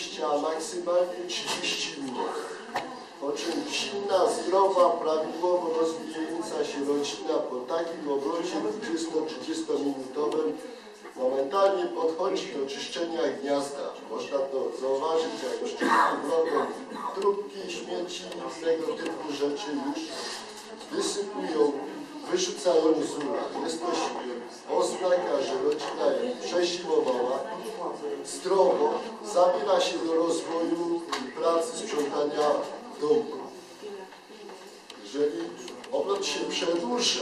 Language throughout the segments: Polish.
dłużej jak 15, 20, a maksymalnie 30 minut. Po czym silna, zdrowa, prawidłowo rozwijająca się rodzina po takim obrocie 20-30 minutowym momentalnie podchodzi do czyszczenia gniazda. Można to zauważyć, jak już wrogą trupki, śmieci i tego typu rzeczy już wysypują, wyrzucają z ula. Jest to oznaka, że rodzina przezimowała, zdrowo, zabiera się do rozwoju i pracy sprzątania domu. Jeżeli obrot się przedłuża,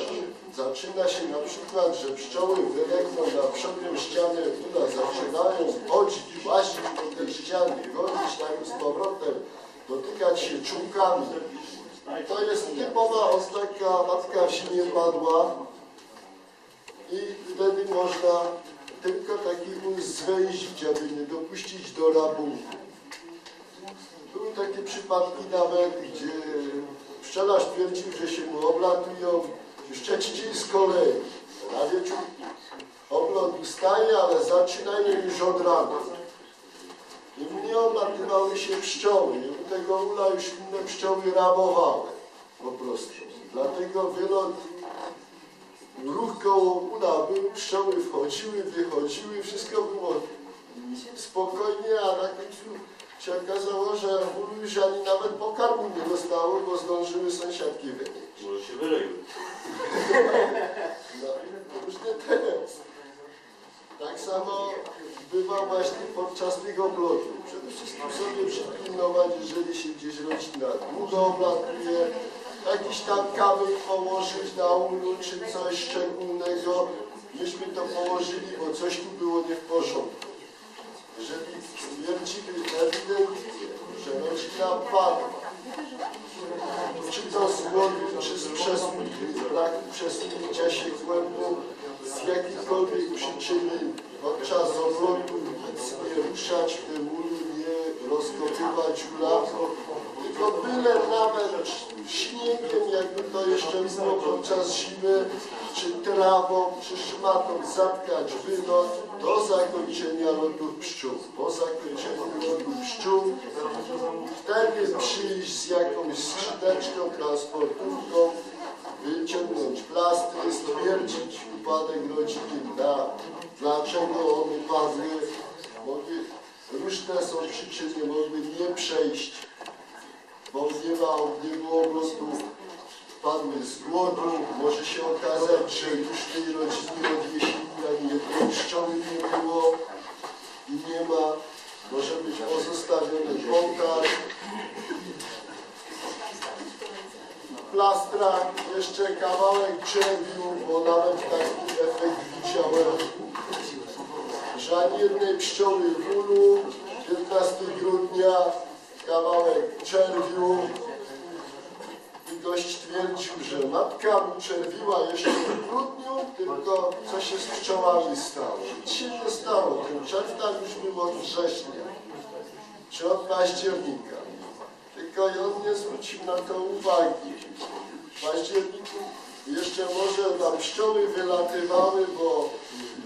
zaczyna się na przykład, że pszczoły wylegną na przednią ścianę ula, zaczynają chodzić, łazić po tej ścianie, chodzić tam z powrotem, dotykać się czółkami. To jest typowa oznaka matka się nie padła i wtedy można tylko taki ul zwęzić, aby nie dopuścić do rabunku. Były takie przypadki nawet, gdzie pszczelarz twierdził, że się mu oblatują dzień z kolei. Na wieczór oblot ustaje, ale zaczynają już od rana. I nie oblatywały się pszczoły. Tego ula już inne pszczoły rabowały po prostu. Dlatego wylot, ruch koło ula był, pszczoły wchodziły, wychodziły, wszystko było spokojnie, a na końcu się okazało, że w ulu już ani nawet pokarmu nie dostało, bo zdążyły sąsiadki wynieść. Może się wyleją. No, różnie jest. Tak samo bywa właśnie podczas tych oblotów. Przede wszystkim sobie przypilnować, jeżeli się gdzieś rodzina długo oblatuje, jakiś tam kamyk położyć na ulu, czy coś szczególnego, myśmy to położyli, bo coś tu było nie w porządku. Jeżeli stwierdzimy ewidentnie, że rodzina padła, czy to z głodu, czy z przesłuchu, braku przesunięcia się kłębu, z jakiejkolwiek przyczyny podczas obrotu nic nie ruszać w tym nie rozkopywać ula, tylko byle nawet śniegiem, jakby to jeszcze było podczas zimy, czy trawą, czy szmatą zatkać wylot do zakończenia lotu pszczół. Po zakończeniu lotu pszczół wtedy przyjść z jakąś skrzydeczką, transportówką, wyciągnąć plastry, stwierdzić upadek rodziny, na, dlaczego one padły. Mogły, różne są przyczyny, mogły nie przejść, bo nie, ma, nie było obrotu, padły z głodu. Może się okazać, że już tej rodziny od jesieni ani jednej pszczoły nie było i nie ma. Może być pozostawiony kontakt. Plastra jeszcze kawałek czerwiu, nawet taki efekt widziałem, jednej pszczoły w ulu, 15 grudnia, kawałek czerwiu i gość twierdził, że matka mu czerwiła jeszcze w grudniu, tylko co się z pszczołami stało. Nic się nie stało, ten czerw tam już był od września, czy od października. Tylko on nie zwrócił na to uwagi. W październiku jeszcze może tam pszczoły wylatywały, bo,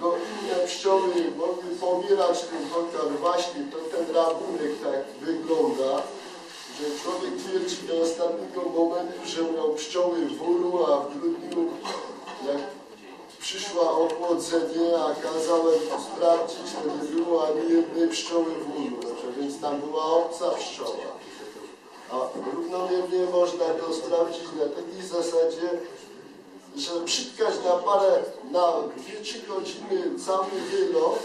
bo inne pszczoły mogły pomierać ten pokar. Właśnie to ten rabunek tak wygląda, że człowiek twierdzi do ostatniego momentu, że miał pszczoły w ulu, a w grudniu jak przyszła ochłodzenie, a kazałem sprawdzić, to nie było ani jednej pszczoły w ulu, znaczy, więc tam była obca pszczoła. A równomiernie można to sprawdzić na takiej zasadzie, że przytkać na parę, na 2-3 godziny cały wylot,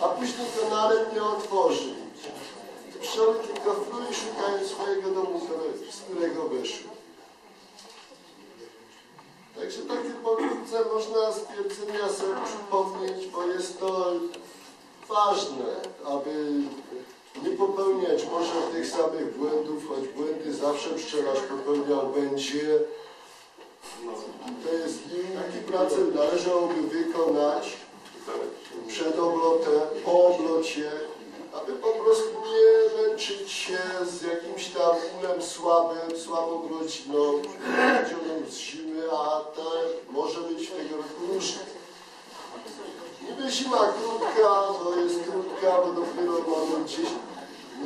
a później to nawet nie otworzy. Pszczoły tylko fruj szukają swojego domu, z którego wyszły. Także takie pokrótce można z twierdzenia sobie przypomnieć, bo jest to ważne, aby nie popełniać może tych samych błędów, choć błędy zawsze pszczelarz popełniał będzie. To jest limity pracy należałoby wykonać przed oblotem, po oblocie, aby po prostu nie męczyć się z jakimś tam ulem słabym, słabą rodziną, rodzioną z zimy, a to może być tego różne. Niby zima krótka, to jest krótka bo dopiero mamy gdzieś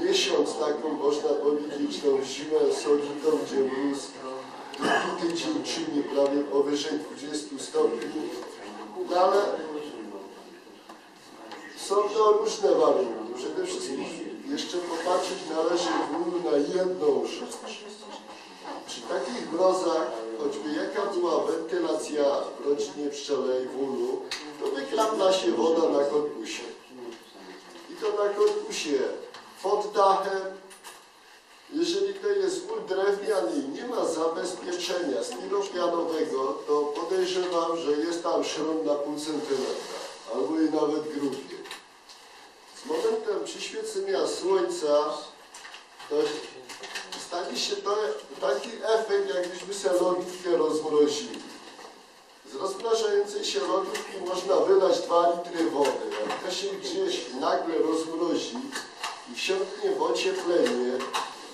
miesiąc taką, można powiedzieć, tą zimę solitą, gdzie mróz tydzień czyni prawie powyżej 20 stopni. No ale są to różne warunki. Przede wszystkim jeszcze popatrzeć należy w Ulu na jedną rzecz. Przy takich mrozach, choćby jaka była wentylacja w rodzinie pszczelej w Ulu, to wyklapla się woda na korpusie. I to na korpusie pod dachem. Jeżeli to jest ul drewniany i nie ma zabezpieczenia styropianowego, to podejrzewam, że jest tam szron na pół centymetra, albo i nawet grubiej. Z momentem przyświecenia słońca to stanie się to taki efekt, jakbyśmy sobie lodówkę rozmrozili. Z rozmrażającej się lodówki można wylać 2 litry wody. Jak to się gdzieś nagle rozmrozi i wsiąknie w ocieplenie,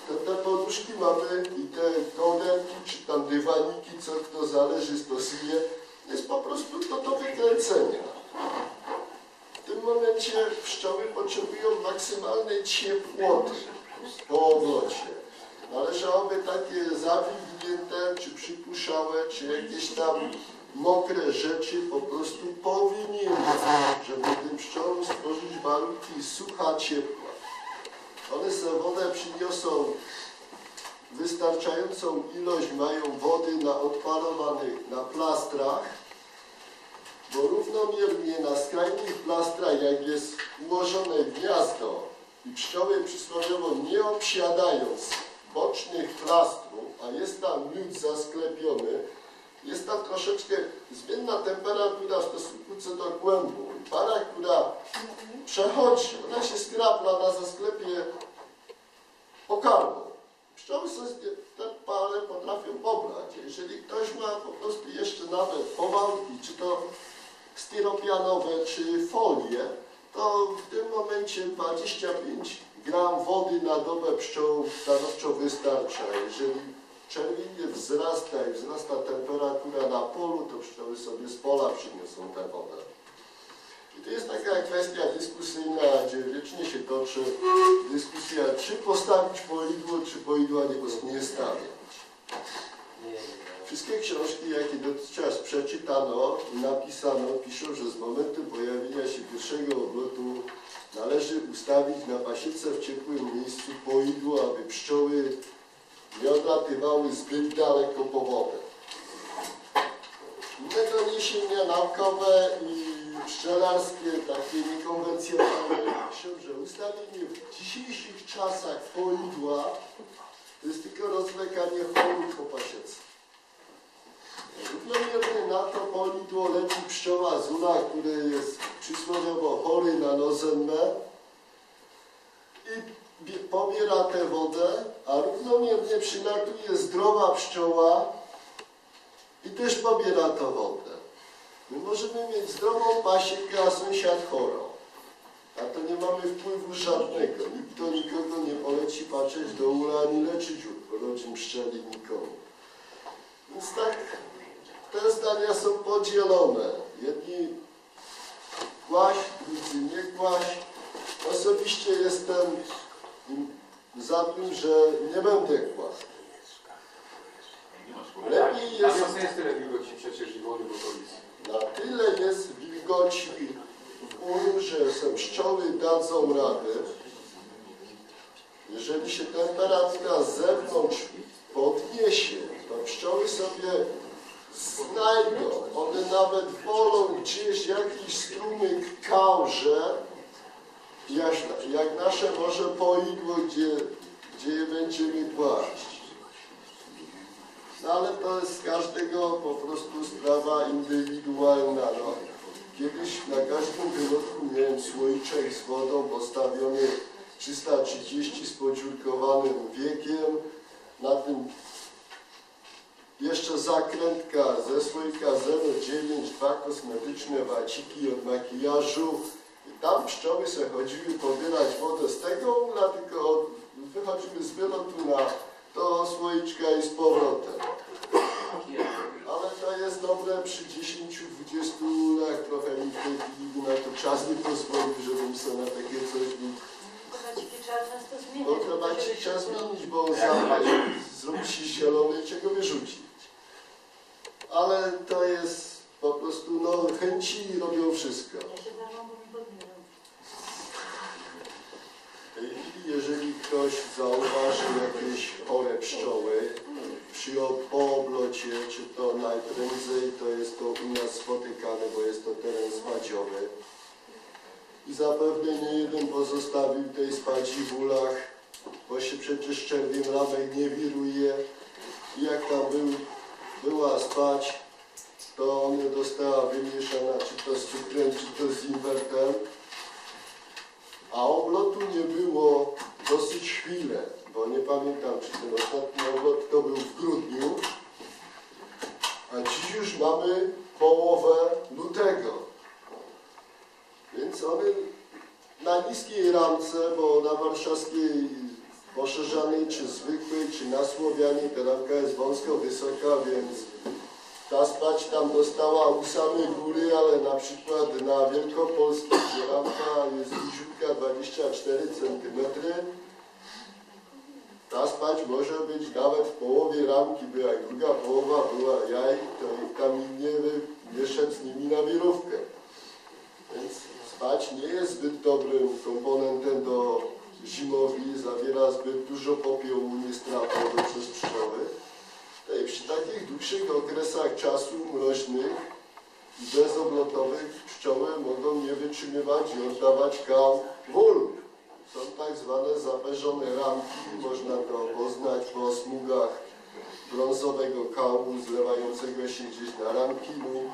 to te poduszki mamy i te kołderki, czy tam dywaniki, co kto zależy stosuje, jest po prostu to do wykręcenia. W tym momencie pszczoły potrzebują maksymalnej ciepłoty po oblocie. Należałoby takie zawinięte, czy przypuszczałe, czy jakieś tam mokre rzeczy po prostu powinien, żeby tym pszczołom stworzyć warunki sucha, ciepła. One sobie wodę przyniosą wystarczającą ilość, mają wody na odparowanych, na plastrach, bo równomiernie na skrajnych plastrach, jak jest ułożone gniazdo i pszczoły przysłowiowo nie obsiadając bocznych plastrów, a jest tam miód zasklepiony, jest tam troszeczkę zmienna temperatura w stosunku do kłębu. I para, która przechodzi, ona się skrapla na zasklepie pokarmą. Pszczoły sobie te parę potrafią pobrać. Jeżeli ktoś ma po prostu jeszcze nawet powałki, czy to styropianowe, czy folie, to w tym momencie 25 gram wody na dobę pszczołom stanowczo wystarcza. Jeżeli czerwienie wzrasta i wzrasta temperatura na polu, to pszczoły sobie z pola przyniosą tę wodę. I to jest taka kwestia dyskusyjna, gdzie wiecznie się toczy dyskusja, czy postawić poidło, czy poidła nie, nie stawiać. Wszystkie książki, jakie dotychczas przeczytano i napisano, piszą, że z momentu pojawienia się pierwszego obrotu należy ustawić na pasiece w ciepłym miejscu poidło, aby pszczoły nie odlatywały zbyt daleko po wodę. Inne doniesienia naukowe i pszczelarskie, takie niekonwencjonalne, piszą, że ustawienie w dzisiejszych czasach poidła to jest tylko rozwlekanie chorób po pasiece. Równomiernie na to polidło leci pszczoła z ula, który jest przysłowiowo chory na nozemmę i pobiera tę wodę, a równomiernie przylatuje zdrowa pszczoła i też pobiera tę wodę. My możemy mieć zdrową pasiekę, a sąsiad chorą. A to nie mamy wpływu żadnego. Nikt do nikogo nie poleci patrzeć do ula ani leczyć rodzin pszczeli nikomu. Więc tak, te zdania są podzielone. Jedni kłaś, drudzy nie kłaś. Osobiście jestem za tym, że nie będę kładł. Lepiej jest, jest tyle wilgoci przecież i wody w okolicy? na tyle jest wilgoci w ulu, że se pszczoły dadzą radę. Jeżeli się temperatura z zewnątrz podniesie, to pszczoły sobie znajdą. One nawet wolą gdzieś jakiś strumyk kałże, jak, jak nasze może poidło, gdzie, gdzie będziemy kłaść. No ale to jest każdego po prostu sprawa indywidualna. No. Kiedyś na każdym wylotku miałem słoiczek z wodą postawiony 330 z podziurkowanym wiekiem. Na tym jeszcze zakrętka ze słoika 0,9, dwa kosmetyczne waciki od makijażu. Tam pszczoły se chodziły pobierać wodę z tego ula, tylko od, wychodziły z wylotu na do słoiczka i z powrotem. Ale to jest dobre przy 10-20 ulach, trochę mi w tej chwili na to czas nie pozwolił, żeby Niemca na takie coś, bo zmieniać. bo krawacik trzeba zmienić, bo on zapadł, zrobi się zielony i czego wyrzucić. Ale to jest po prostu, no chęci robią wszystko. Ja się darmo, bo mi podmierzą. W tej chwili, jeżeli ktoś zauważy jakieś chore pszczoły po oblocie, czy to najprędzej to jest to u nas spotykane, bo jest to teren spadziowy. I zapewne nie jeden pozostawił tej spadzi w ulach, bo się przecież czerwień lamek nie wiruje. I jak tam był, była spać, to ona dostała wymieszana, czy to z cukrem, czy to z inwertem. A oblotu nie było dosyć chwilę, bo nie pamiętam, czy ten ostatni oblot to był w grudniu, a dziś już mamy połowę lutego. Więc one na niskiej ramce, bo na warszawskiej poszerzanej, czy zwykłej, czy na Słowianie ta ramka jest wąsko wysoka, więc ta spać tam dostała u samej góry, ale na przykład na Wielkopolskiej, gdzie ramka jest niziutka 24 cm, ta spać może być nawet w połowie ramki, bo jak druga połowa była jaj, to ich tam nie, nie szedł z nimi na wirówkę. Więc spać nie jest zbyt dobrym komponentem do zimowni, zawiera zbyt dużo popiołu niestrawnego przez pszczoły. Przy takich dłuższych okresach czasu mroźnych i bezoblotowych pszczoły mogą nie wytrzymywać i oddawać kał wól. Są tak zwane zaperzone ramki, można to poznać po smugach brązowego kału zlewającego się gdzieś na rankinu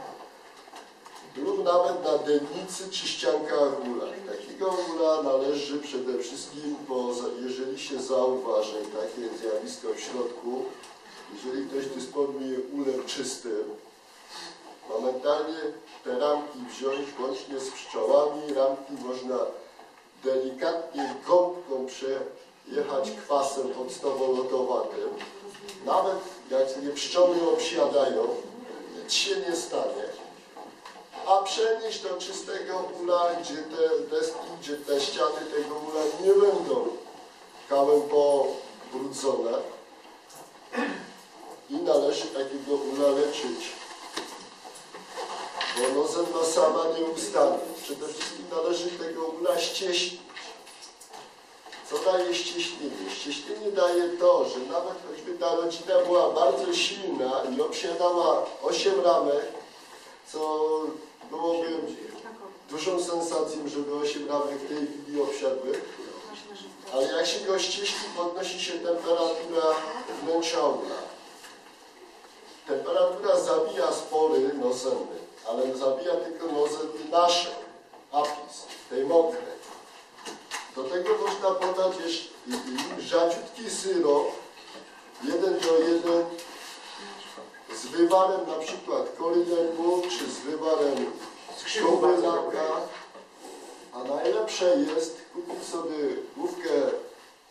lub nawet na dennicy czy ściankach ula. Takiego ula należy przede wszystkim, po, jeżeli się zauważy takie zjawisko w środku, jeżeli ktoś dysponuje ulem czystym, momentalnie te ramki wziąć łącznie z pszczołami. Ramki można delikatnie gąbką przejechać kwasem octowo-lodowatym. Nawet jak nie pszczoły obsiadają, nic się nie stanie. A przenieść do czystego ula, gdzie te deski, gdzie te ściany tego ula nie będą kałem pobrudzone i należy takiego ula leczyć. Bo nozenna sama nie ustanie. Przede wszystkim należy tego ula ścieśnić. Co daje ścieśnienie? Ścieśnienie daje to, że nawet choćby ta rodzina była bardzo silna i obsiadała 8 ramek, co byłoby dużą sensacją, żeby 8 ramek w tej chwili obsiadły. Ale jak się go ścieśni, podnosi się temperatura wnętrza ula. Temperatura zabija spory nozenny, ale zabija tylko nozenny nasze, apis, tej mokrej. Do tego można podać jeszcze rzadziutki syrop, jeden do jeden, z wywarem na przykład korynębu, czy z wywarem szkołbelaka. A najlepsze jest kupić sobie główkę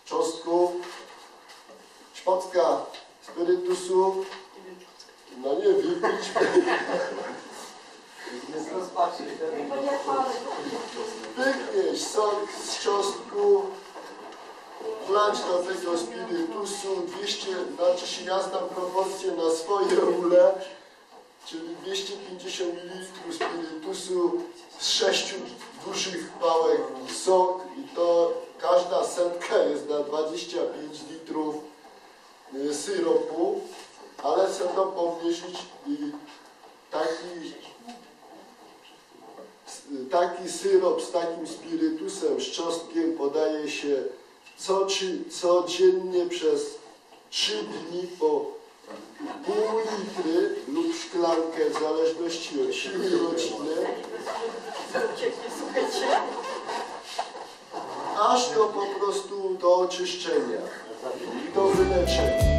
czosnku, szpotka spirytusu, no nie wypić, wygnieść sok z czosnku, wlać do tego spirytusu 200, znaczy się ja znam proporcje na swoje ule, czyli 250 ml spirytusu z sześciu dużych pałek sok i to każda setka jest na 25 litrów y, syropu, ale chcę to pomniejszyć i taki taki syrop z takim spirytusem, z czosnkiem podaje się co, czy, codziennie przez 3 dni po pół litry lub szklankę w zależności od siły rodziny, aż do po prostu do oczyszczenia i do wyleczenia.